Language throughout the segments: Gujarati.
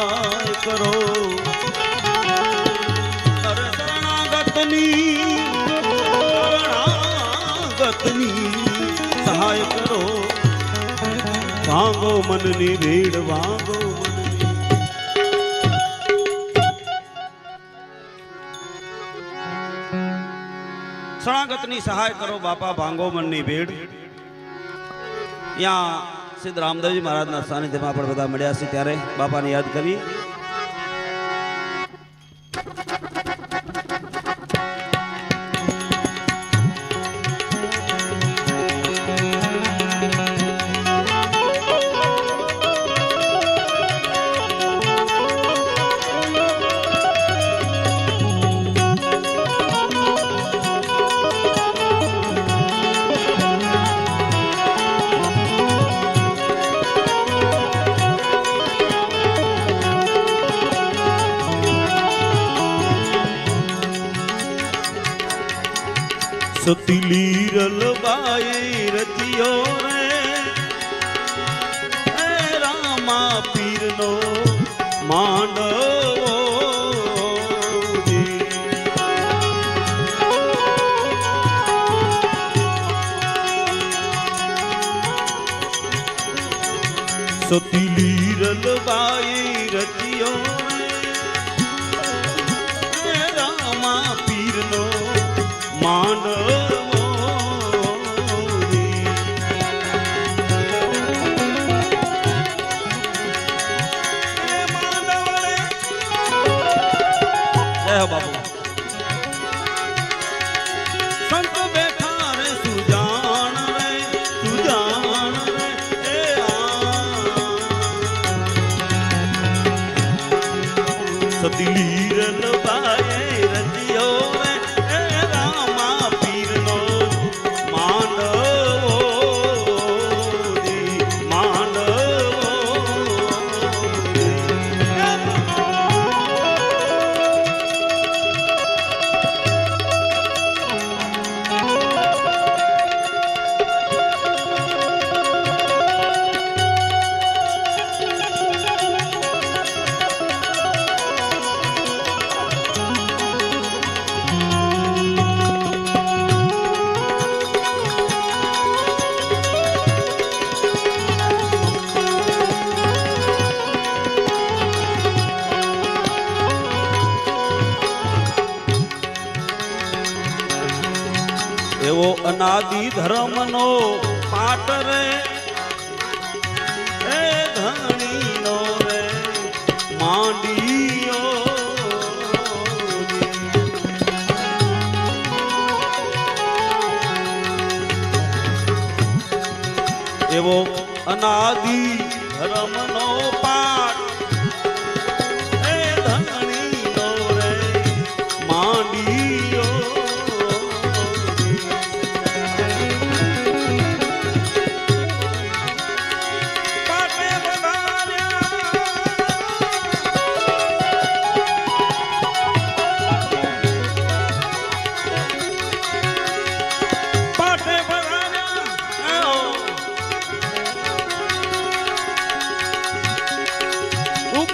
સહાય કરો. શરણાગતની શરણાગતની સહાય કરો. વાંગો મનની ભીડ વાંગો શરણાગતની સહાય કરો બાપા ભાંગો મનની ભીડ ત્યાં સિદ્ધ રામદેવજી મહારાજના સાનિધ્યમાં પણ બધા મળ્યા છે ત્યારે બાપાને યાદ કરીએ. સતીલી આ ધર્મનો પાટ રે. એ ધણીનો રે. માંડીયો એવો અનાદિ ધર્મનો પાટ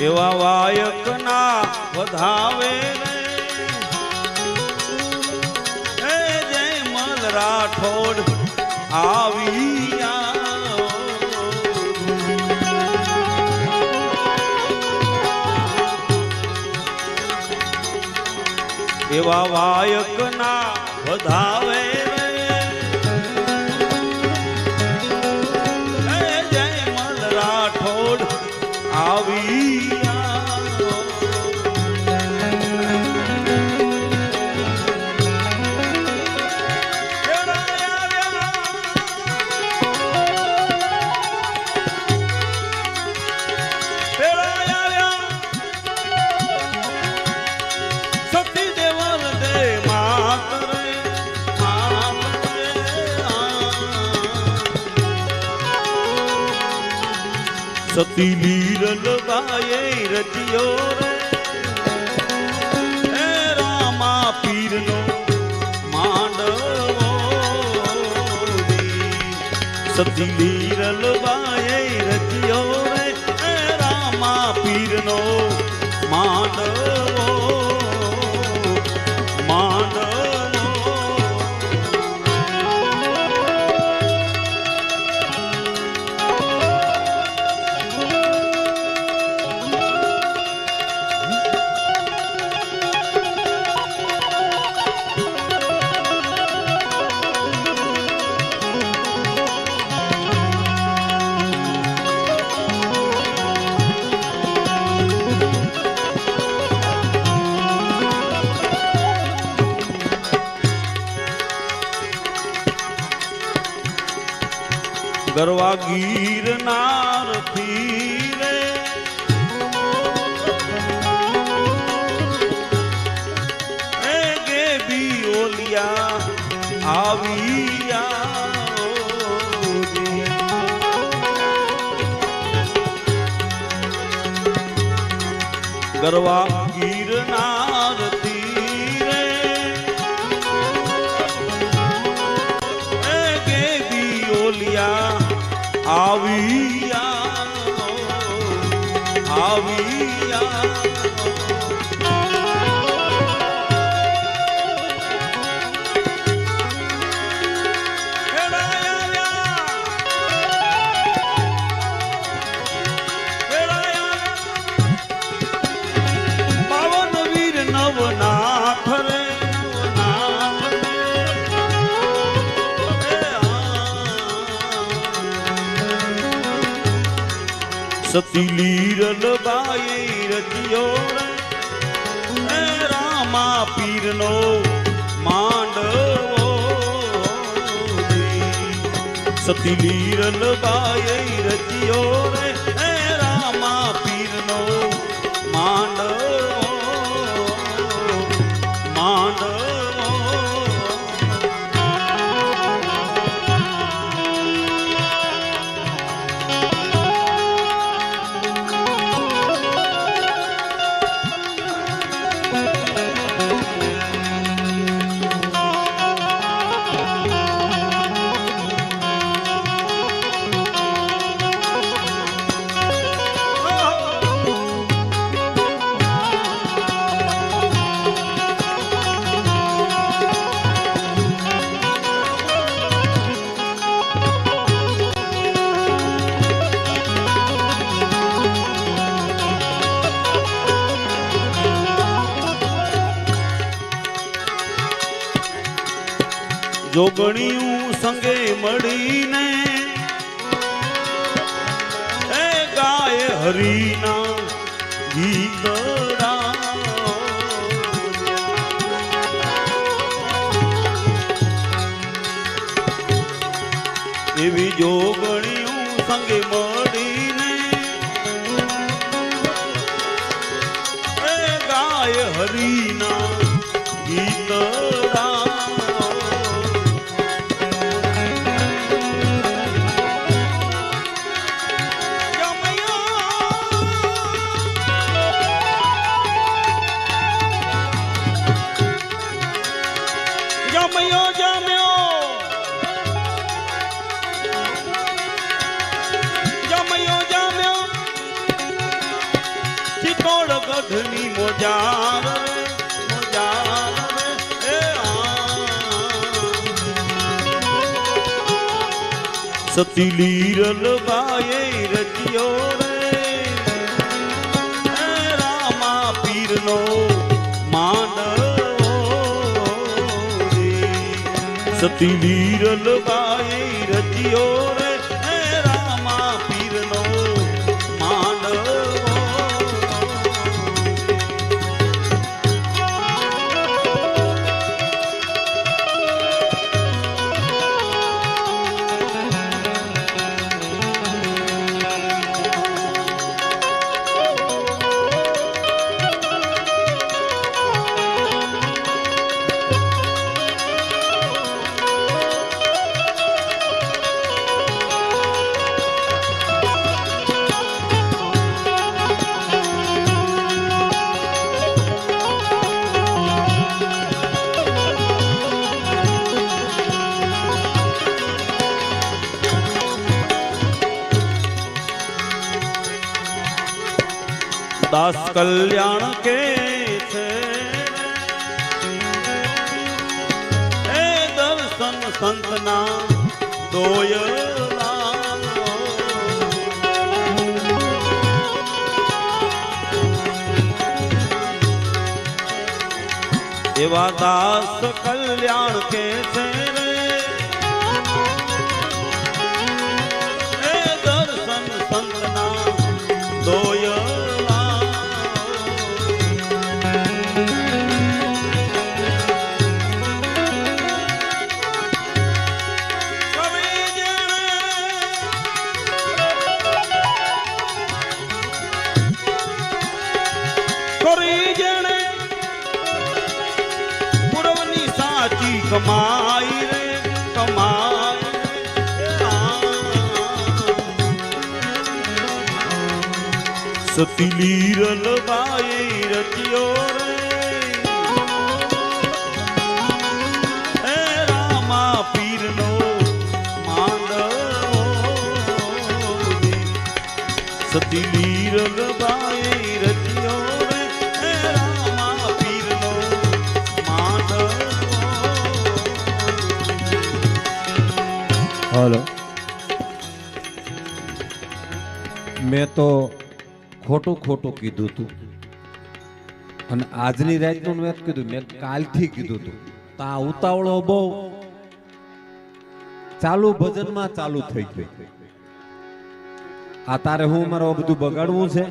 એવા વાયકના વધાવે રે. જય મલ રાઠોડ આવી એવા વાયક ના વધાવે સતી લીરલ ગરવા ગીરનાર રે એ ગે બી ઓલિયા આવ્યા. ગરવા ગીરનાર રે એ ગેવી ઓલિયા આવ્યા આવ્યા સતી લીરલ બાઈ રચ્યો રામા પીરનો માંડવો સતી લીરલ બાઈ રચ્યો જોગણિયું સંગે મળીને એ ગાય હરીના ગીતડા એવી જોગણિયું સંગે મળીને એ ગાય હરીના જમ્યો જમ્યો જમ્યો જમ્યો ચિત્તોડ ગઢની મોજાર મોજાર સતી લીરલ બાએ રચ્યો. સતી લીરલ બાઈ રચ્યો. દાસ કલ્યાણ કે છે? એ દર્શન સંતના દોયલા એવા દાસ કલ્યાણ કે છે? હાલો. મેં તો ખોટું ખોટું કીધું તું. અને આજની રાતનું મેં કીધું, મેં કાલથી કીધું તું. તા ઉતાવળો બહુ. ચાલુ ભજનમાં ચાલુ થઈ ગઈ આ તારે હું મારો બધું બગાડવું છે?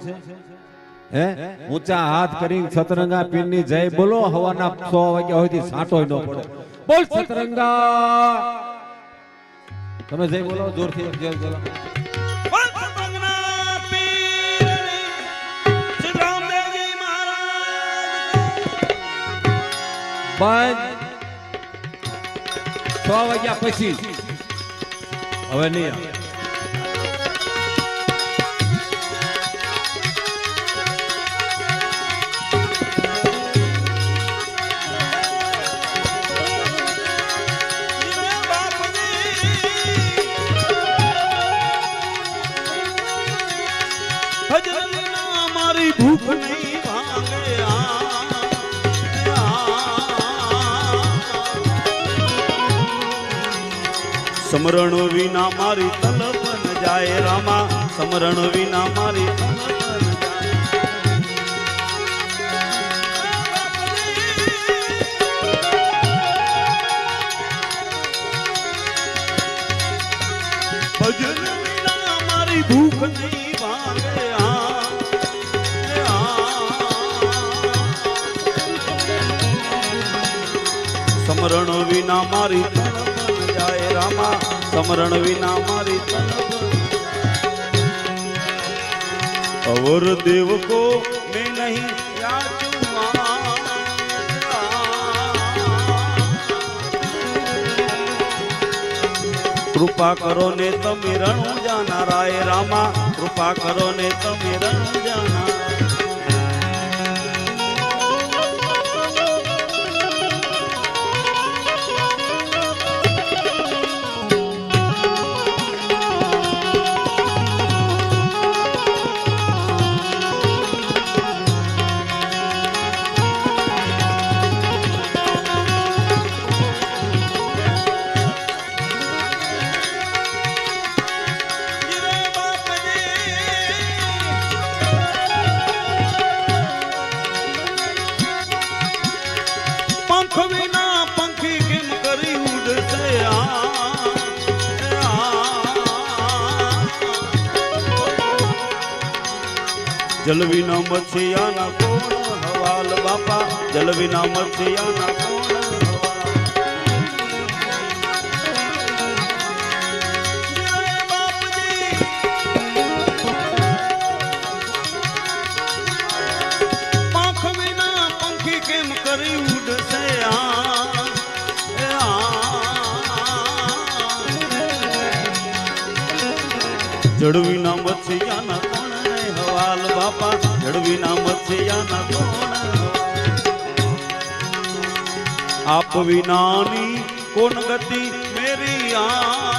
હે? ઊંચા હાથ કરીને સતરંગા પીરની જય બોલો હવાના સો વાગ્યા હોય સાટો ન પડે. બોલ સતરંગા! તમે જય બોલો જોરથી જય બોલો બંધ છ વાગ્યા પછી. હવે નહીં સમરણ વિના મારી તલબ ન જાય રામા, સમરણ વિના મારી. ભજન વિના મારી. સમરણ વિના મારી જાય રામા સમરણ વિના મારી અવર દેવ કો મેં નહીં કૃપા કરો ને તમે રણુ જાનારાય રામા. કૃપા કરો ને તમે રણુ જાના જલ વિના મચ્છિયાના કોણ હવાલ બાપા જલ વિના મચ્છિયાના કોણ જડવી ના મચ્છિયાના કોણ રે હવાલ બાપા, જડવીના મચ્છિયાના કોણ? આપ વિનાની કોણ ગતિ મેરી આ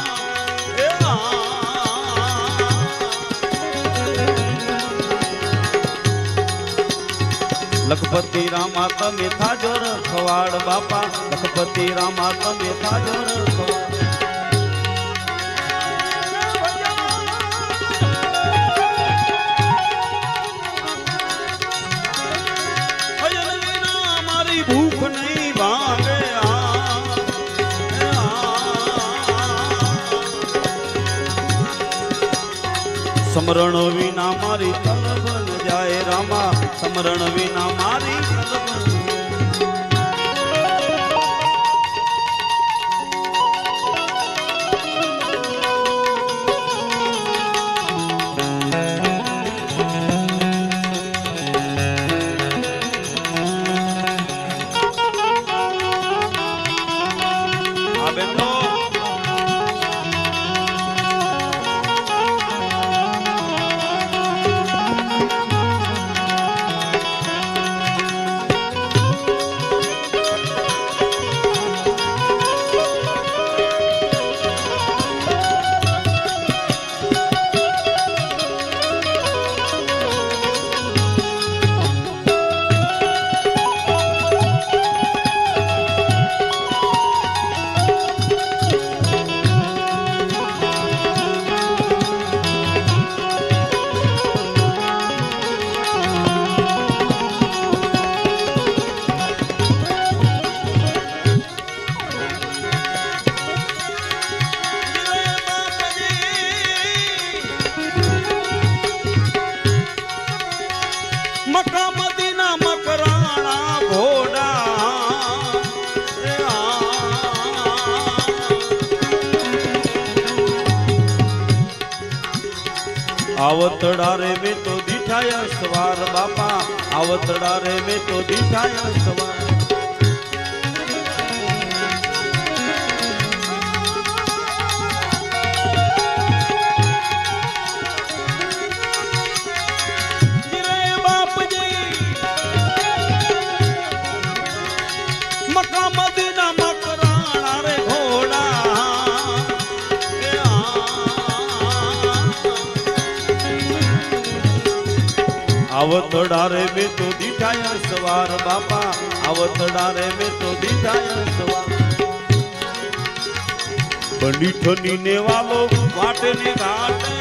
લખપતિ રામા, તમે થાજો રખવાડ બાપા, લખપતિ રામા, તમે થાજો રખવાડ. સમરણ વિના મારી તલબન જાય રામા. સમરણ વિના મારી આવતડા રે મેં તો દીઠાય સવાર બાપા. આવતડા રે મેં તો દીઠાય સવાર. આવતડા રે મે તો દીઠાય સવાર બાપા આવતડા રે મે તો દીઠાય સવાર. પંડિતની ને વાલો વાટે ને ઘાટે